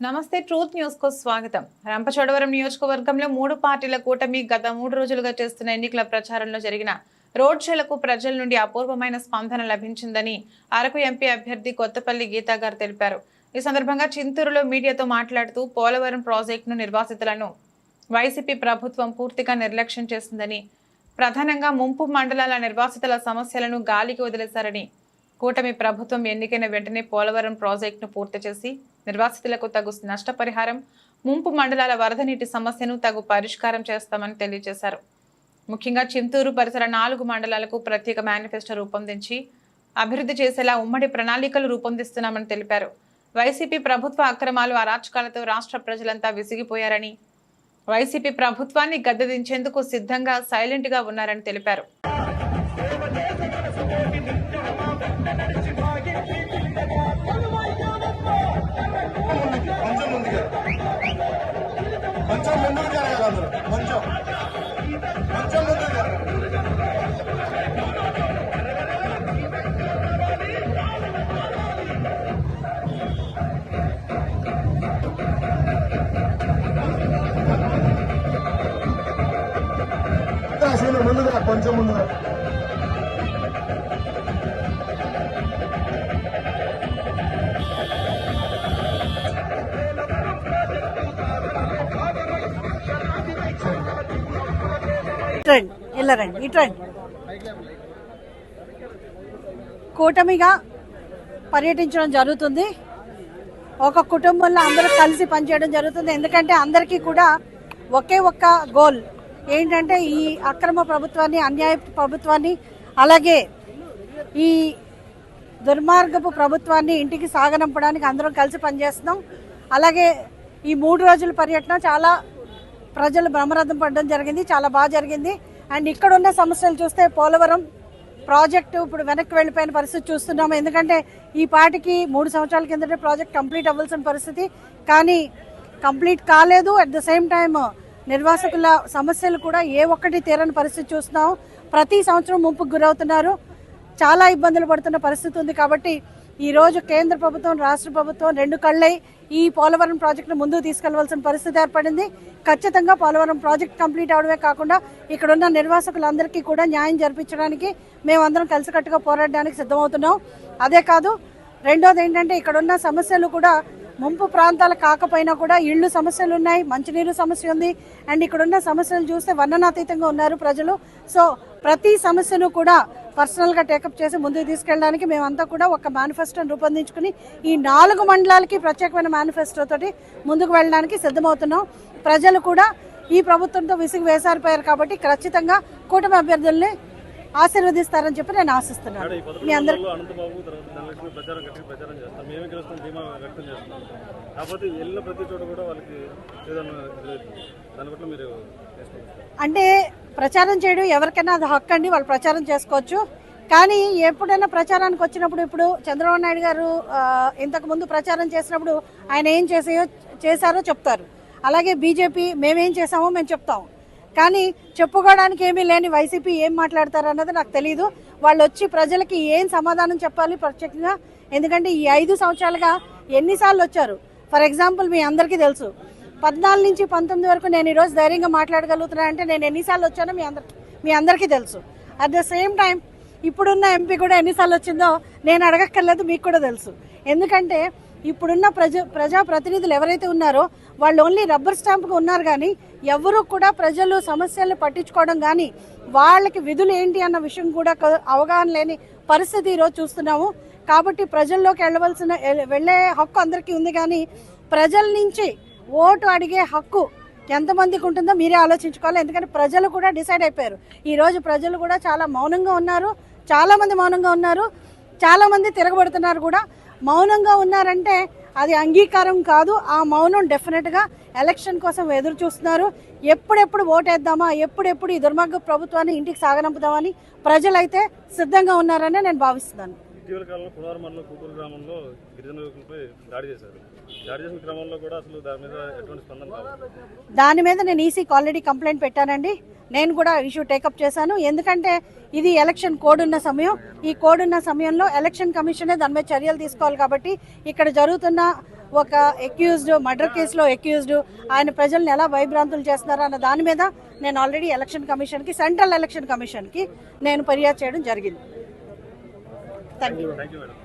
నమస్తే ట్రూత్ న్యూస్కు స్వాగతం. రంపచోడవరం నియోజకవర్గంలో మూడు పార్టీల కూటమి గత మూడు రోజులుగా చేస్తున్న ఎన్నికల ప్రచారంలో జరిగిన రోడ్ షోలకు ప్రజల నుండి అపూర్వమైన స్పందన లభించిందని అరకు ఎంపీ అభ్యర్థి కొత్తపల్లి గీతా గారు తెలిపారు. ఈ సందర్భంగా చింతూరులో మీడియాతో మాట్లాడుతూ పోలవరం ప్రాజెక్టును నిర్వాసితులను వైసీపీ ప్రభుత్వం పూర్తిగా నిర్లక్ష్యం చేసిందని ప్రధానంగా ముంపు మండలాల నిర్వాసితుల సమస్యలను గాలికి వదిలేశారని కూటమి ప్రభుత్వం ఎన్నికైన వెంటనే పోలవరం ప్రాజెక్టును పూర్తి చేసి నిర్వాసితులకు తగు నష్టపరిహారం ముంపు మండలాల వరద నీటి సమస్యను తగు పరిష్కారం చేస్తామని తెలియజేశారు. ముఖ్యంగా చింతూరు పరిసర నాలుగు మండలాలకు ప్రత్యేక మేనిఫెస్టో రూపొందించి అభివృద్ధి చేసేలా ఉమ్మడి ప్రణాళికలు రూపొందిస్తున్నామని తెలిపారు. వైసీపీ ప్రభుత్వ అక్రమాలు అరాచకాలతో రాష్ట్ర ప్రజలంతా విసిగిపోయారని వైసీపీ ప్రభుత్వాన్ని గద్దెదించేందుకు సిద్ధంగా సైలెంట్గా ఉన్నారని తెలిపారు. కొంచెం ముందుగా రండి వెళ్ళరండి ఇట్రండి కూటమిగా పర్యటించడం జరుగుతుంది. ఒక కుటుంబంలో అందరూ కలిసి పనిచేయడం జరుగుతుంది. ఎందుకంటే అందరికీ కూడా ఒకే ఒక్క గోల్ ఏంటంటే ఈ అక్రమ ప్రభుత్వాన్ని అన్యాయ ప్రభుత్వాన్ని అలాగే ఈ దుర్మార్గపు ప్రభుత్వాన్ని ఇంటికి సాగనంపడానికి అందరం కలిసి పనిచేస్తున్నాం. అలాగే ఈ మూడు రోజుల పర్యటన చాలా ప్రజలు బ్రహ్మరథం పడడం జరిగింది చాలా బాగా జరిగింది. అండ్ ఇక్కడ ఉన్న సమస్యలు చూస్తే పోలవరం ప్రాజెక్టు ఇప్పుడు వెనక్కి వెళ్ళిపోయిన పరిస్థితి చూస్తున్నాము. ఎందుకంటే ఈ పాటికి మూడు సంవత్సరాల కిందటే ప్రాజెక్ట్ కంప్లీట్ అవ్వాల్సిన పరిస్థితి. కానీ కంప్లీట్ కాలేదు. అట్ ద సేమ్ టైమ్ నిర్వాసకుల సమస్యలు కూడా ఏ ఒక్కటి తీరని పరిస్థితి చూస్తున్నాం. ప్రతి సంవత్సరం ముంపుకు గురవుతున్నారు. చాలా ఇబ్బందులు పడుతున్న పరిస్థితి ఉంది కాబట్టి ఈ రోజు కేంద్ర ప్రభుత్వం రాష్ట్ర ప్రభుత్వం రెండు కళ్ళై ఈ పోలవరం ప్రాజెక్టును ముందుకు తీసుకెళ్ళవలసిన పరిస్థితి ఏర్పడింది. ఖచ్చితంగా పోలవరం ప్రాజెక్ట్ కంప్లీట్ అవడమే కాకుండా ఇక్కడున్న నిర్వాసకులందరికీ కూడా న్యాయం జరిపించడానికి మేమందరం కలిసికట్టుగా పోరాడడానికి సిద్ధమవుతున్నాం. అదే కాదు రెండోది ఏంటంటే ఇక్కడున్న సమస్యలు కూడా ముంపు ప్రాంతాలు కాకపోయినా కూడా ఇళ్ళు సమస్యలు ఉన్నాయి మంచినీరు సమస్య ఉంది. అండ్ ఇక్కడ ఉన్న సమస్యలు చూస్తే వర్ణనాతీతంగా ఉన్నారు ప్రజలు. సో ప్రతి సమస్యను కూడా పర్సనల్గా టేకప్ చేసి ముందుకు తీసుకెళ్ళడానికి మేమంతా కూడా ఒక మేనిఫెస్టోని రూపొందించుకుని ఈ నాలుగు మండలాలకి ప్రత్యేకమైన మేనిఫెస్టోతోటి ముందుకు వెళ్ళడానికి సిద్ధమవుతున్నాం. ప్రజలు కూడా ఈ ప్రభుత్వంతో విసుగు వేసారిపోయారు కాబట్టి ఖచ్చితంగా కూటమి అభ్యర్థుల్ని ఆశీర్వదిస్తారని చెప్పి నేను ఆశిస్తున్నాను. మీ అందరి రోజుల్లో అనంతబాబు తర్వాత ధనలక్ష్మి ప్రచారం గట్టిగా ప్రచారం చేస్తాం. మేమే గెలుస్తాం ధీమా వ్యక్తం చేస్తున్నాం. కాకపోతే వెళ్ళిన ప్రతి చోట కూడా వాళ్ళకి ఏదైనా లేదు. దాని పట్ల మీరు చేసుకుంటారు అంటే ప్రచారం చేయడం ఎవరికైనా అది హక్కు అండి వాళ్ళు ప్రచారం చేసుకోవచ్చు. కానీ ఎప్పుడైనా ప్రచారానికి వచ్చినప్పుడు ఇప్పుడు చంద్రబాబు నాయుడు గారు ఆ, ఇంతకు ముందు ప్రచారం చేసినప్పుడు ఆయన ఏం చేసాయో చేశారో చెప్తారు. అలాగే బీజేపీ మేమేం చేసామో మేము చెప్తాం. కానీ చెప్పుకోవడానికి ఏమీ లేని వైసీపీ ఏం మాట్లాడతారు అన్నది నాకు తెలియదు వాళ్ళు వచ్చి ప్రజలకి ఏం సమాధానం చెప్పాలి ప్రత్యేకంగా? ఎందుకంటే ఈ ఐదు సంవత్సరాలుగా ఎన్నిసార్లు వచ్చారు? ఫర్ ఎగ్జాంపుల్ మీ అందరికీ తెలుసు. పద్నాలుగు నుంచి పంతొమ్మిది వరకు నేను ఈరోజు ధైర్యంగా మాట్లాడగలుగుతున్నా అంటే నేను ఎన్నిసార్లు వచ్చానో మీ అందరి మీ అందరికీ తెలుసు. అట్ ద సేమ్ టైం ఇప్పుడున్న ఎంపీ కూడా ఎన్నిసార్లు వచ్చిందో నేను అడగక్కర్లేదు మీకు కూడా తెలుసు. ఎందుకంటే ఇప్పుడున్న ప్రజ ప్రజా ప్రతినిధులు ఎవరైతే ఉన్నారో వాళ్ళు ఓన్లీ రబ్బర్ స్టాంప్గా ఉన్నారు కానీ ఎవరు కూడా ప్రజలు సమస్యలను పట్టించుకోవడం కానీ వాళ్ళకి విధులు ఏంటి అన్న విషయం కూడా అవగాహన లేని పరిస్థితి ఈరోజు చూస్తున్నాము. కాబట్టి ప్రజల్లోకి వెళ్ళవలసిన వెళ్ళే హక్కు అందరికీ ఉంది కానీ ప్రజల నుంచి ఓటు అడిగే హక్కు ఎంతమందికి ఉంటుందో మీరే ఆలోచించుకోవాలి. ఎందుకంటే ప్రజలు కూడా డిసైడ్ అయిపోయారు. ఈరోజు ప్రజలు కూడా చాలా మౌనంగా ఉన్నారు. చాలామంది మౌనంగా ఉన్నారు. చాలామంది తిరగబడుతున్నారు కూడా. మౌనంగా ఉన్నారంటే అది అంగీకారం కాదు. ఆ మౌనం డెఫినెట్గా ఎలక్షన్ కోసం ఎదురు చూస్తున్నారు. ఎప్పుడెప్పుడు ఓటేద్దామా ఎప్పుడెప్పుడు ఈ దుర్మార్గ ప్రభుత్వాన్ని ఇంటికి సాగనంపుదామని ప్రజలైతే సిద్ధంగా ఉన్నారని నేను భావిస్తున్నాను. ఇటీవల కాలంలో కులార్ మండలం గ్రామంలో గిరిజన యువకులపై దాడి చేశారు. దాడి చేసిన క్రమంలో కూడా అసలు దాని మీద ఎటువంటి స్పందన దాని మీద నేను ఈసీకి ఆల్రెడీ కంప్లైంట్ పెట్టానండి. నేను కూడా ఇష్యూ టేకప్ చేశాను. ఎందుకంటే ఇది ఎలక్షన్ కోడ్ ఉన్న సమయం. ఈ కోడ్ ఉన్న సమయంలో ఎలక్షన్ కమిషనే దాని మీద చర్యలు తీసుకోవాలి కాబట్టి ఇక్కడ జరుగుతున్న ఒక ఎక్యూజ్డ్ మర్డర్ కేసులో ఎక్యూజ్డ్ ఆయన ప్రజల్ని ఎలా భయభ్రాంతులు చేస్తున్నారో అన్న దాని మీద నేను ఆల్రెడీ ఎలక్షన్ కమిషన్కి సెంట్రల్ ఎలక్షన్ కమిషన్కి నేను ఫిర్యాదు చేయడం జరిగింది. Thank you. Thank you, madam.